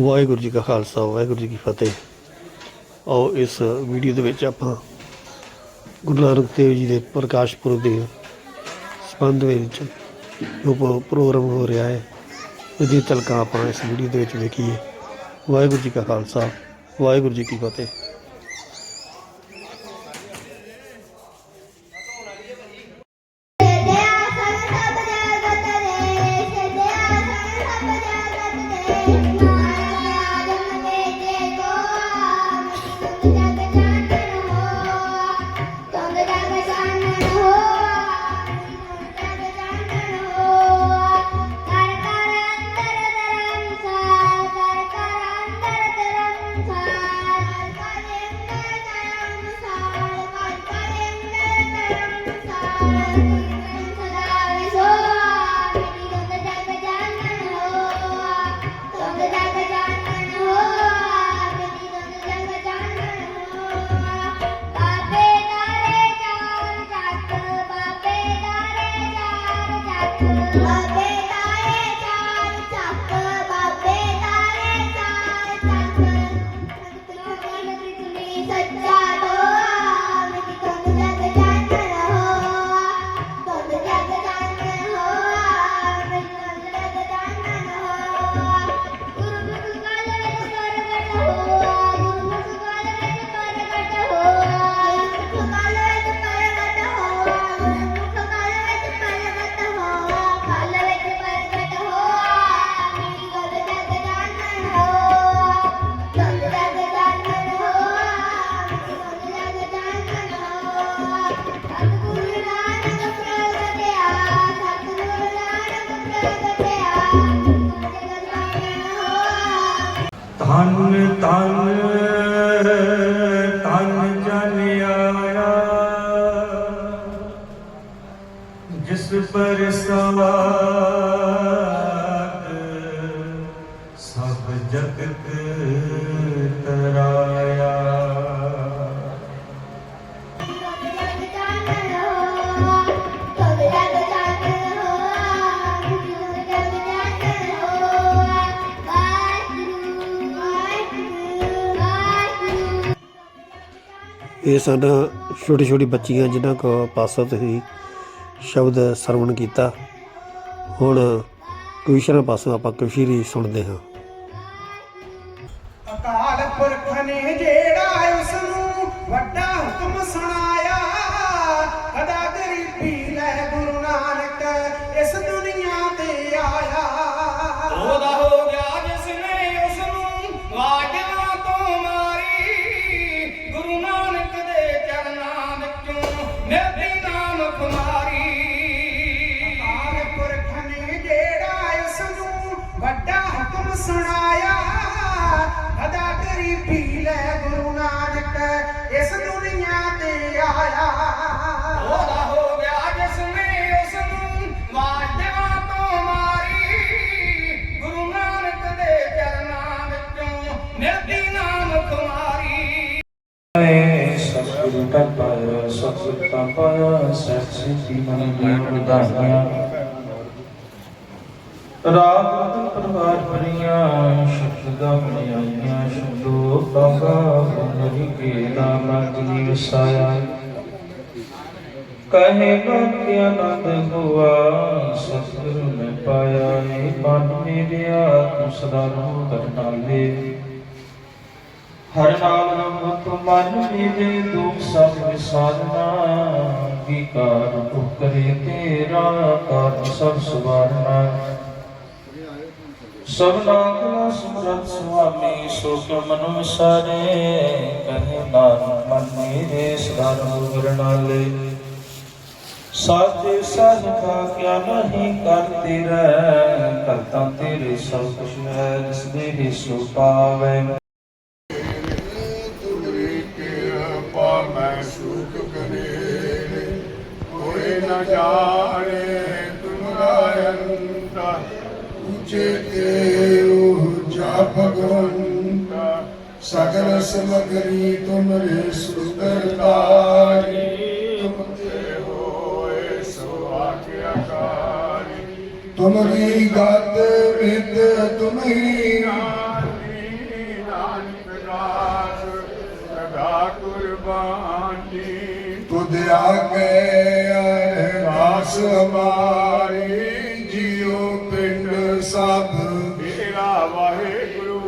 ਵਾਹਿਗੁਰੂ ਜੀ ਕਾ ਖਾਲਸਾ, ਵਾਹਿਗੁਰੂ ਜੀ ਕੀ ਫਤਿਹ। ਆਓ ਇਸ ਵੀਡੀਓ ਦੇ ਵਿੱਚ ਆਪਾਂ ਗੁਰੂ ਨਾਨਕ ਦੇਵ ਜੀ ਦੇ ਪ੍ਰਕਾਸ਼ ਪੁਰਬ ਦੇ ਸੰਬੰਧ ਵਿੱਚ ਜੋ ਪ੍ਰੋਗਰਾਮ ਹੋ ਰਿਹਾ ਹੈ, ਉਹਦੀ ਤਲਕਾਂ ਆਪਾਂ ਇਸ ਵੀਡੀਓ ਦੇ ਵਿੱਚ ਵੇਖੀਏ। ਵਾਹਿਗੁਰੂ ਜੀ ਕਾ ਖਾਲਸਾ, ਵਾਹਿਗੁਰੂ ਜੀ ਕੀ ਫਤਿਹ। Thank you. ਧੰਨ ਧੰਨ ਧੰਨ ਜਨ ਆਇਆ। ਜਿਸ ਪ੍ਰਸਾਦ ਸਭ ਜਗਤ ਤਰਾਇਆ ਇਹ ਸਨ ਛੋਟੀ ਛੋਟੀ ਬੱਚੀਆਂ ਜਿਨ੍ਹਾਂ ਕੋ ਪਾਸੋਂ ਤੁਸੀਂ ਸ਼ਬਦ ਸਰਵਣ ਕੀਤਾ। ਹੁਣ ਕਵਿਸ਼ਰਾਂ ਪਾਸੋਂ ਆਪਾਂ ਕਵਿਸ਼ਰੀ ਸੁਣਦੇ ਹਾਂ। ਅਕਾਲ ਪੁਰਖ ਨੇ ਜਿਹੜਾ ਸਤਿਗੁਰੂ ਦਾ ਪਾਇਆ ਸਤ ਸਿੱਧੀ ਮਨ ਦੀ ਉਦਾਹਰਣਾਂ ਰਾਗ ਪ੍ਰਵਾਰ ਬਰੀਆਂ ਸ਼ਬਦ ਦਾ ਸ਼ਬਦੋ ਬਾਬਾ ਬੰਦਰੀ ਕੇ ਨਾਮ ਜੀ ਵਸਾਇਆ ਕਹੇ ਕਿ ਆਨੰਦ ਹੁਆ, ਸਤਿਗੁਰੂ ਨੇ ਪਾਇਆ ਏ। ਮਨ ਮੇਰਿਆ ਤੂੰ ਨੂੰ ਕਰਨਾਲੇ ਹਰ ਨਾਮ ਰੰਗਤ ਮਨ ਮੇਰੇ ਦੁਖ ਸਭ ਵਿਸਾਰਨਾ। ਕੀ ਕਾਰ ਉਕਰੇ ਤੇਰਾ ਕਾਰ ਸਭ ਸਵਾਰਨਾ। ਸਭ ਨਾਮ ਸੁਰਤ ਸੁਆਮੀ ਸੋ ਮਨੁ ਵਿਸਾਰੇ। ਕਹੇ ਨਾਨਕ ਮਨ ਮੇਰੇ, ਸਦਾ ਨੂੰ ਵਰਨਾਲੇ ਸਾਚੇ ਸਾਜ ਕਿਆ ਨਹੀਂ ਕਰਤੇ ਰਹਿ ਕਰਤਾ ਤੇਰੇ ਸਭ ਕੁਛ ਹੈ, ਜਿਸ ਦੇ ਹੀ ਸੋ ਸਗਲ ਸਮਗਰੀ ਤੁਮਰੇ ਸੁੰਦਰਤਾਰੀ ਤੁਮਤੇ ਹੋਏ ਸੋ ਆਖਿਆਕਾਰੀ ਤੁਮਰੀ ਗਤ ਵਿਦ ਤੁਮਹੀ ਨਾਨੀ, ਨਾਨਕ ਰਾਸ ਸਦਾ ਕੁਰਬਾਨੀ। ਤੁਧਿਆ ਕੇ ਅਰਦਾਸ ਹਮਾਰੀ ਜਿਉ ਪਿੰਡ ਸਭ। ਤੇਰਾ ਵਾਹਿਗੁਰੂ,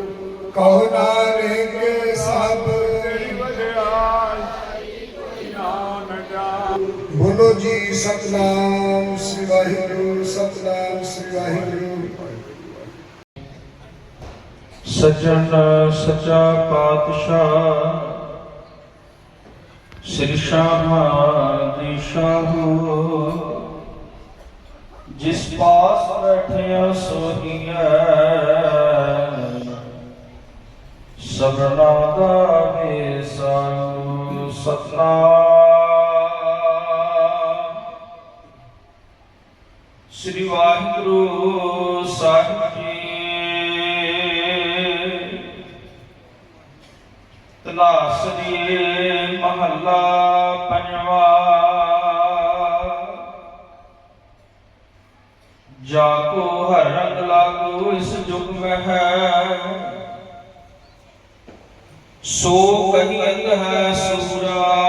ਕਹੋ ਨਾ ਬੋਲੋ ਜੀ ਸਤਨਾਮ ਸ੍ਰੀ ਵਾਹਿਗੁਰੂ, ਸਤਨਾਮ ਸ੍ਰੀ ਵਾਹਿਗੁਰੂ। ਸਜਣ ਸਚਾ ਪਾਤਸ਼ਾਹ, ਸ੍ਰੀ ਸ਼ਾਹ ਦੀ ਸ਼ਾਹੋ। ਜਿਸ ਪਾਸ ਬੈਠਿਆ ਸੋਹੀਐ ਸਭਨਾ ਦਾ ਵੇਸਾਉ ਸਤਨਾਮ। ਸ੍ਰੀ ਵਾਹਿਗੁਰੂ ਸਾਹਿਬ ਜੀ। ਤਲਾਸਰੀ ਮਹੱਲਾ ਪੰਜਵਾ। ਜਾ ਕੋ ਹਰ ਰੰਗ ਲਾਗੋ ਇਸ ਜੁਗ ਮਹਿ। ਸੋ ਕਹੀ ਕਹੀਅਤ ਹੈ ਸੂਰਾ।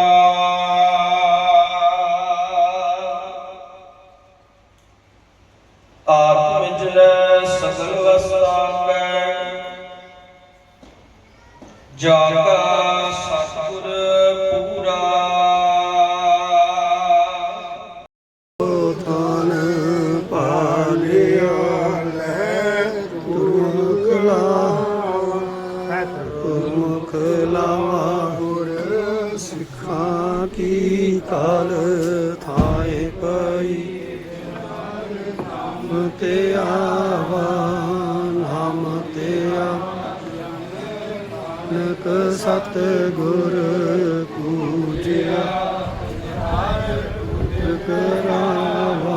ਜਾ ਕਾ ਸਤਿਗੁਰ ਪੂਰਾ। ਥਾਨ ਪਾਲਿਆ ਲੈ ਗੁਰਮੁਖ ਲਾਵਾ ਗੁਰਮੁਖ ਲਾਵਾ ਗੁਰ ਸਿੱਖਾਂ ਕੀ ਕਾਲ ਥਾਏ ਪਈ। ਨਾਮ ਤੇ ਆਵਾ ਸਤ ਗੁਰ ਪੂਜਿਆ ਕਰਾਵਾ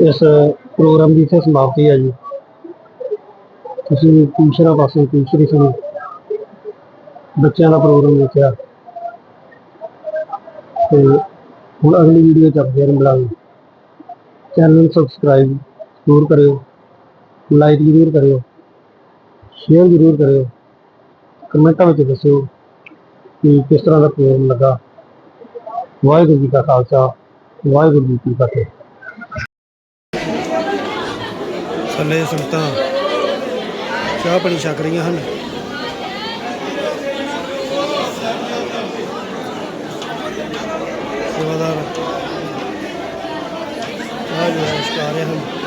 ਇਸ ਪ੍ਰੋਗਰਾਮ ਦੀ ਇੱਥੇ ਸਮਾਪਤੀ ਹੈ ਜੀ ਤੁਸੀਂ ਤੀਸਰਾ ਪਾਸੇ ਤੀਸਰੀ ਸੁਣੀ ਬੱਚਿਆਂ ਦਾ ਪ੍ਰੋਗਰਾਮ ਦੇਖਿਆ ਤੇ ਹੁਣ ਅਗਲੀ ਵੀਡੀਓ ਚ ਆਪਾਂ ਫੇਰ ਮਿਲਾਂਗੇ ਚੈਨਲ ਨੂੰ ਸਬਸਕ੍ਰਾਈਬ ਜ਼ਰੂਰ ਕਰਿਓ ਲਾਈਕ ਜ਼ਰੂਰ ਕਰਿਓ ਸ਼ੇਅਰ ਜ਼ਰੂਰ ਕਰਿਓ ਕਮੈਂਟਾਂ ਵਿੱਚ ਦੱਸਿਓ ਕਿ ਕਿਸ ਤਰ੍ਹਾਂ ਦਾ ਪ੍ਰੋਗਰਾਮ ਲੱਗਾ ਵਾਹਿਗੁਰੂ ਜੀ ਕਾ ਖਾਲਸਾ ਵਾਹਿਗੁਰੂ ਜੀ ਕੀ ਫਤਿਹ ਥੱਲੇ ਸੰਗਤਾਂ ਚਾਹ ਪਾਣੀ ਛਕ ਰਹੀਆਂ ਹਨ। ਸੇਵਾਦਾਰ ਚਾਹ ਜੋ ਹੈ ਹਨ।